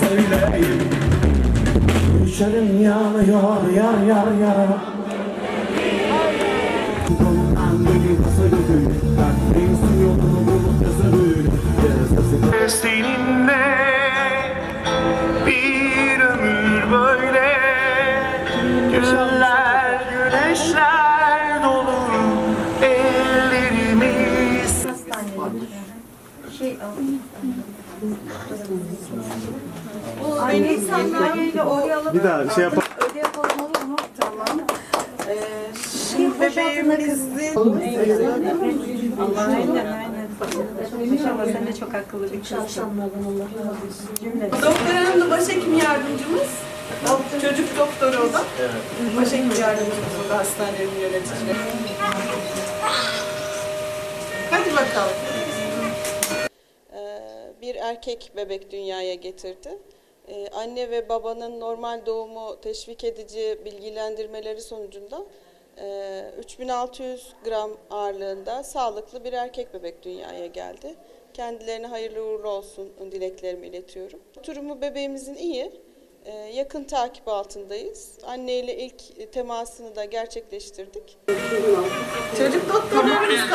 Söyleyin Düşerim yanıyor yar yar yar. Kulağımdan beni nasıl götür Takdim suyu bulup yazılır Yarısı Güller güneşler dolu ellerimiz Aynı sandalyeyle oraya Bir daha şey yapalım. öyle yapalım olur mu? Tamam. Ee, şimdi bebeğimizin... Aynen. Maşallah sen de çok akıllı bir kızsın. Doktor Hanım da başhekim yardımcımız. Çocuk doktoru o da. Başhekim yardımcımız o da hastanenin yöneticisi. Hadi bakalım. Ee, bir erkek bebek dünyaya getirdi. Ee, Anne ve babanın normal doğumu teşvik edici bilgilendirmeleri sonucunda e, 3600 gram ağırlığında sağlıklı bir erkek bebek dünyaya geldi. Kendilerine hayırlı uğurlu olsun dileklerimi iletiyorum. Durumu bebeğimizin iyi. Ee, Yakın takip altındayız. Anne ile ilk temasını da gerçekleştirdik. Çocuk doktorlarımız,